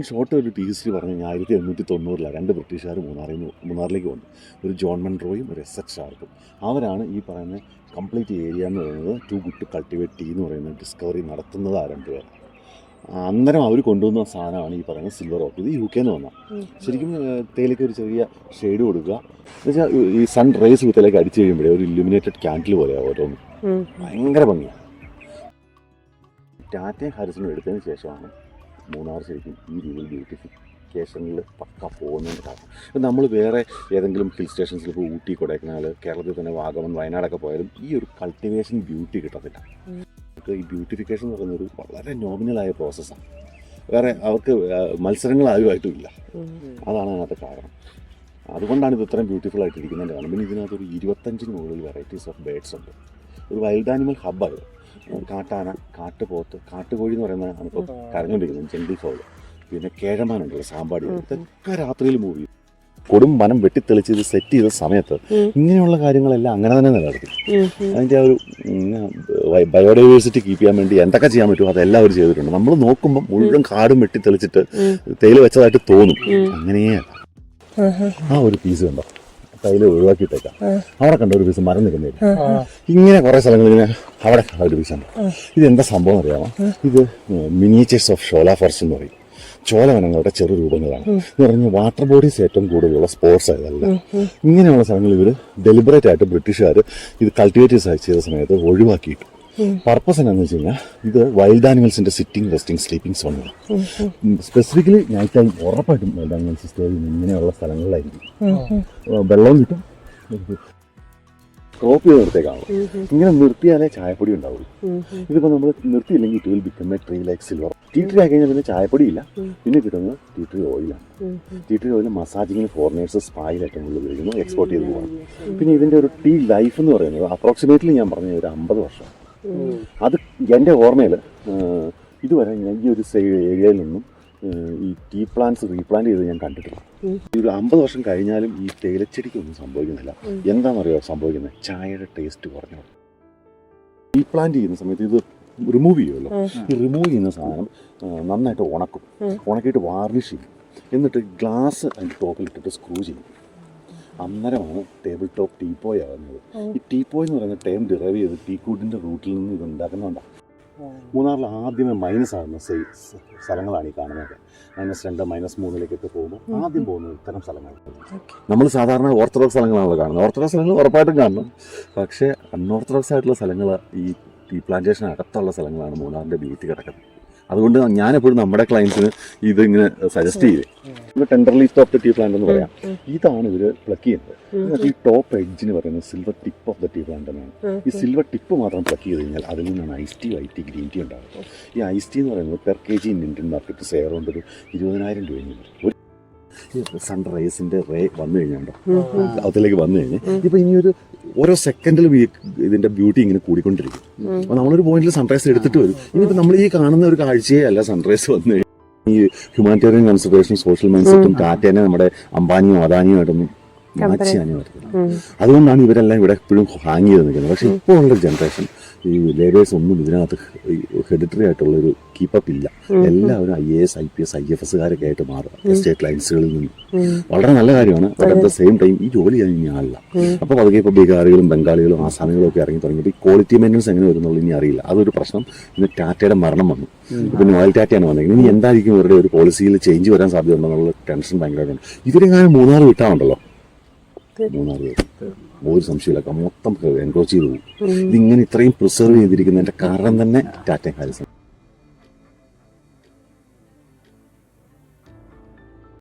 ഈ ഷോർട്ട് ഒരു T history പറഞ്ഞു കഴിഞ്ഞാൽ ആയിരത്തി എണ്ണൂറ്റി തൊണ്ണൂറിലാണ് രണ്ട് ബ്രിട്ടീഷുകാർ മൂന്നാറിൽ നിന്ന് മൂന്നാറിലേക്ക് വന്നു. ഒരു ജോൺ മൺട്രോയും ഒരു എസ് എച്ച് ഷാർക്കും അവരാണ് ഈ പറയുന്ന കംപ്ലീറ്റ് ഏരിയ എന്ന് പറയുന്നത് too good to cultivate tea എന്ന് പറയുന്ന ഡിസ്കവറി നടത്തുന്നത് ആ രണ്ട് പേർ അന്നേരം അവർ കൊണ്ടുവന്ന സാധനമാണ് ഈ പറയുന്ന സിൽവർ ഓക്ക് ഇത് യു കെന്ന് വന്ന ശരിക്കും തേയിലേക്ക് തേയിലയ്ക്ക് ഒരു ചെറിയ ഷെയ്ഡ് കൊടുക്കുക. എന്നുവെച്ചാൽ ഈ സൺ റേസ് കുത്തലേക്ക് അടിച്ചു കഴിയുമ്പോഴേ ഒരു ഇലുമിനേറ്റഡ് ക്യാൻഡിൽ പോലെയാണ് ഓരോന്നും. ഭയങ്കര ഭംഗിയാണ്. ടാറ്റയും ഹാരിസണും എടുത്തതിന് ശേഷമാണ് മൂന്നാർ ശരിക്കും ഈ രീതിയിൽ ബ്യൂട്ടിഫിക്കേഷനിൽ പക്ക പോകുന്നതിന് കാരണം ഇപ്പം നമ്മൾ വേറെ ഏതെങ്കിലും ഹിൽ സ്റ്റേഷൻസിൽ ഇപ്പോൾ ഊട്ടി കൊടൈക്കനാൽ കേരളത്തിൽ തന്നെ വാഗമൺ വയനാടൊക്കെ പോയാലും ഈ ഒരു കൾട്ടിവേഷൻ ബ്യൂട്ടി കിട്ടത്തില്ല. നമുക്ക് ഈ ബ്യൂട്ടിഫിക്കേഷൻ എന്ന് പറയുന്നത് ഒരു വളരെ നോമിനലായ പ്രോസസ്സാണ് വേറെ അവർക്ക് മത്സരങ്ങൾ ആരുമായിട്ടും ഇല്ല അതാണ് അതിനകത്ത് കാരണം. അതുകൊണ്ടാണ് ഇത് ഇത്രയും ബ്യൂട്ടിഫുൾ ആയിട്ടിരിക്കുന്നതിന്റെ കാരണം പിന്നെ ഇതിനകത്ത് ഒരു ഇരുപത്തഞ്ചിന് മുകളിൽ വെറൈറ്റീസ് ഓഫ് ബേഡ്സ് ഉണ്ട്. ഒരു വൈൽഡ് ആനിമൽ ഹബ്ബാണ് കാട്ടാന കാട്ടുപോത്ത് കാട്ടുകോഴി എന്ന് പറയുന്നതാണ് ഇപ്പോൾ കരഞ്ഞുകൊണ്ടിരിക്കുന്നത് ജെൻഡി ഫോൾ. പിന്നെ കേഴമാനുണ്ടല്ലോ സാമ്പാടി. ഇതൊക്കെ രാത്രിയിൽ മൂവ് ചെയ്യും. കൊടും വനം വെട്ടിത്തെളിച്ച് ഇത് സെറ്റ് ചെയ്ത സമയത്ത് ഇങ്ങനെയുള്ള കാര്യങ്ങളെല്ലാം അങ്ങനെ തന്നെ നിലനിർത്തി. അതിന്റെ ആ ഒരു ബയോഡൈവേഴ്സിറ്റി കീപ്പ് ചെയ്യാൻ വേണ്ടി എന്തൊക്കെ ചെയ്യാൻ പറ്റുമോ അതെല്ലാം അവർ ചെയ്തിട്ടുണ്ട്. നമ്മൾ നോക്കുമ്പോൾ മുഴുവൻ കാടും വെട്ടിത്തെളിച്ചിട്ട് തേയില വെച്ചതായിട്ട് തോന്നും. അങ്ങനെയല്ല ആ ഒരു പീസ് കണ്ടോ? തൈല ഒഴിവാക്കിയിട്ടേക്കാം. അവിടെ കണ്ട ഒരു പീസ് മരം നിൽക്കുന്നില്ല ഇങ്ങനെ കുറെ സ്ഥലങ്ങൾ ഇങ്ങനെ അവിടെ കണ്ട ഒരു പീസുണ്ട് ഇത് എന്താ സംഭവം അറിയാമോ? ഇത് മിനിയേച്ചേഴ്സ് ഓഫ് ഷോല ഫോറസ്റ്റ് എന്ന് പറയും. ചോലവനങ്ങളുടെ ചെറു രൂപങ്ങളാണ്. എന്ന് പറഞ്ഞാൽ വാട്ടർ ബോഡീസ് ഏറ്റവും കൂടുതലുള്ള സ്പോർട്സ് ആയതല്ല. ഇങ്ങനെയുള്ള സ്ഥലങ്ങൾ ഇവർ ഡെലിബറേറ്റ് ആയിട്ട് ബ്രിട്ടീഷുകാർ ഇത് കൾട്ടിവേറ്റ് ചെയ്ത സമയത്ത് ഒഴിവാക്കിയിട്ടു. പർപ്പസ് എന്നാന്ന് വെച്ച് കഴിഞ്ഞാൽ ഇത് വൈൽഡ് ആനിമൽസിന്റെ സിറ്റിംഗ് റെസ്റ്റിംഗ് സ്ലീപ്പിംഗ് സോണുകൾ സ്പെസിഫിക്കലി നൈറ്റ് ടൈം ഉറപ്പായിട്ടും വൈൽഡ് ആനിമൽസ് സ്റ്റേ ചെയ്യുന്ന ഇങ്ങനെയുള്ള സ്ഥലങ്ങളിലായിരിക്കും. വെള്ളവും കിട്ടും. ക്രോപ്പ് ചെയ്ത് നിർത്തേക്കാണ് ഇങ്ങനെ നിർത്തിയാലേ ചായപ്പൊടി ഉണ്ടാവുള്ളൂ. ഇതിപ്പോൾ നമ്മൾ നിർത്തിയില്ലെങ്കിൽ it will become a tree like silver tea tree ആയി കഴിഞ്ഞാൽ പിന്നെ ചായപ്പൊടി ഇല്ല പിന്നെ കിട്ടുന്നത് ടീ ട്രീ ഓയിലാണ് ടീ ട്രീ ഓയിൽ മസാജിങ്ങിന് ഫോറിനേഴ്സ് സ്പായിൽ ഏറ്റവും കൂടുതൽ ഉപയോഗിക്കുന്നു എക്സ്പോർട്ട് ചെയ്ത് പോകണം പിന്നെ ഇതിന്റെ ഒരു ടീ ലൈഫ് എന്ന് പറയുന്നത് അപ്രോക്സിമേറ്റ്ലി ഞാൻ പറഞ്ഞ ഒരു അമ്പത് വർഷം. അത് എന്റെ ഓർമ്മയിൽ ഇതുവരെ ഞാൻ ഈ ഒരു ഏരിയയിൽ നിന്നും ഈ ടീ പ്ലാന്റ്സ് റീപ്ലാന്റ് ചെയ്ത് ഞാൻ കണ്ടിട്ടില്ല. ഈ ഒരു അമ്പത് വർഷം കഴിഞ്ഞാലും ഈ തേയിലച്ചെടിക്കൊന്നും സംഭവിക്കുന്നില്ല. എന്താണെന്നറിയോ സംഭവിക്കുന്നത് ചായയുടെ ടേസ്റ്റ് കുറഞ്ഞു. റീപ്ലാന്റ് ചെയ്യുന്ന സമയത്ത് ഇത് റിമൂവ് ചെയ്യുമല്ലോ? ഈ റിമൂവ് ചെയ്യുന്ന സാധനം നന്നായിട്ട് ഉണക്കും. ഉണക്കിയിട്ട് വാർണിഷ് ചെയ്യും. എന്നിട്ട് ഗ്ലാസ് അതിന്റെ ടോപ്പിലിട്ടിട്ട് സ്ക്രൂ ചെയ്യും. അന്നേരമാണ് ടേബിൾ ടോപ്പ് ടീപ്പോയ് ആകുന്നത് ഈ ടീപ്പോയ് എന്ന് പറയുന്ന ടേം ഡിറൈവ് ചെയ്ത് ടീക്കൂട്ടിന്റെ റൂട്ടിൽ നിന്ന് ഇത് ഉണ്ടാക്കുന്നുണ്ടാണ് മൂന്നാറിൽ ആദ്യമേ മൈനസ് ആകുന്ന സ്ഥലങ്ങളാണ് ഈ കാണുന്നത്. മൈനസ് രണ്ട് മൈനസ് മൂന്നിലേക്കൊക്കെ പോകുമ്പോൾ ആദ്യം പോകുന്നത് ഇത്തരം സ്ഥലങ്ങളാണ്. നമ്മൾ സാധാരണ ഓർത്തഡോക്സ് സ്ഥലങ്ങളാണല്ലോ കാണുന്നത്. ഓർത്തഡോക്സ് സ്ഥലങ്ങൾ ഉറപ്പായിട്ടും കാണണം. പക്ഷേ അൺഓർത്തഡോക്സ് ആയിട്ടുള്ള സ്ഥലങ്ങൾ ഈ ടീ പ്ലാന്റേഷൻ അകത്തുള്ള സ്ഥലങ്ങളാണ് മൂന്നാറിന്റെ ബ്യൂട്ടി കിടക്കുന്നത്. അതുകൊണ്ട് ഞാനെപ്പോഴും നമ്മുടെ ക്ലയൻസിന് ഇത് ഇങ്ങനെ സജസ്റ്റ് ചെയ്തേ tender least of the tea plant എന്ന് പറയാം. ഇതാണ് ഇവർ പ്ലക്ക് ചെയ്യുന്നത്. ഈ ടോപ്പ് എഡ്ജിന് പറയുന്നത് silver tip of the tea plant എന്നാണ്. ഈ സിൽവർ ടിപ്പ് മാത്രം പ്ലക്ക് ചെയ്ത് കഴിഞ്ഞാൽ അതിൽ നിന്നാണ് ice tea white tea green tea ഉണ്ടാകുന്നത് ഈ ഐസ് ടീ എന്ന് പറയുന്നത് per K G Indian market share കൊണ്ട് ഒരു ഇരുപതിനായിരം രൂപ സൺ സൺറൈസിന്റെ റേ വന്നു കഴിഞ്ഞാണ്ടോ അതിലേക്ക് വന്നു കഴിഞ്ഞാൽ ഇപ്പൊ ഇനി ഒരു ഓരോ സെക്കൻഡിലും ഈ ഇതിന്റെ ബ്യൂട്ടി ഇങ്ങനെ കൂടിക്കൊണ്ടിരിക്കും. അപ്പൊ നമ്മളൊരു പോയിന്റിൽ സൺറൈസ് എടുത്തിട്ട് വരും. ഇനിയിപ്പോ നമ്മൾ ഈ കാണുന്ന ഒരു കാഴ്ചയെ അല്ല സൺറൈസ് വന്നു കഴിഞ്ഞാൽ ഈ ഹ്യൂമാനിറ്റേറിയൻ കൺസർവേഷൻ സോഷ്യൽ മൈൻഡ്സെറ്റും ടാറ്റേനെ നമ്മുടെ അംബാനിയും അദാനിയുമായിട്ടൊന്നും മാച്ച് ചെയ്യാനും പറ്റത്തില്ല അതുകൊണ്ടാണ് ഇവരെല്ലാം ഇവിടെ എപ്പോഴും ഹാങ് ചെയ്ത് നിൽക്കുന്നത്. പക്ഷേ ഇപ്പോൾ ഉള്ള ജനറേഷൻ ഈ ലേബേഴ്സ് ഒന്നും ഇതിനകത്ത് ഹെഡിറ്ററി ആയിട്ടുള്ള ഒരു കീപ്പപ്പ് ഇല്ല. എല്ലാവരും I A S I P S I F എസ്സുകാരൊക്കെ ആയിട്ട് മാറുക എസ്റ്റേറ്റ് ലൈൻസുകളിൽ നിന്ന്. വളരെ നല്ല കാര്യമാണ്. But at the same time ഈ ജോലി ഞാൻ ഇനി ആളില്ല. അപ്പോൾ പതുക്കെ ഇപ്പോൾ ബീഹാറികളും ബംഗാളികളും ആസാമികളും ഒക്കെ ഇറങ്ങി തുടങ്ങിയപ്പോൾ ഈ ക്വാളിറ്റി മെയിന്റനൻസ് എങ്ങനെ വരുന്നുള്ളൂ ഇനി അറിയില്ല. അതൊരു പ്രശ്നം. പിന്നെ ടാറ്റയുടെ മരണം വന്നു. പിന്നെ നോയൽ ടാറ്റയാണ് വന്നത് ഇനി എന്തായിരിക്കും ഇവരുടെ ഒരു പോളിസിയിൽ ചേഞ്ച് വരാൻ സാധ്യത ഉണ്ടെന്നുള്ള ടെൻഷൻ ഭയങ്കരമായിട്ടുണ്ട് ഇവരെങ്ങാനും മൂന്നാർ വിട്ടാണുണ്ടല്ലോ മൂന്നാർ ഒരു സംശയമില്ല മൊത്തം എൻക്രോച്ച് ചെയ്തു. ഇതിങ്ങനെ ഇത്രയും പ്രിസർവ് ചെയ്തിരിക്കുന്നതിന്റെ കാരണം തന്നെ ടാറ്റ ഹാരിസൺ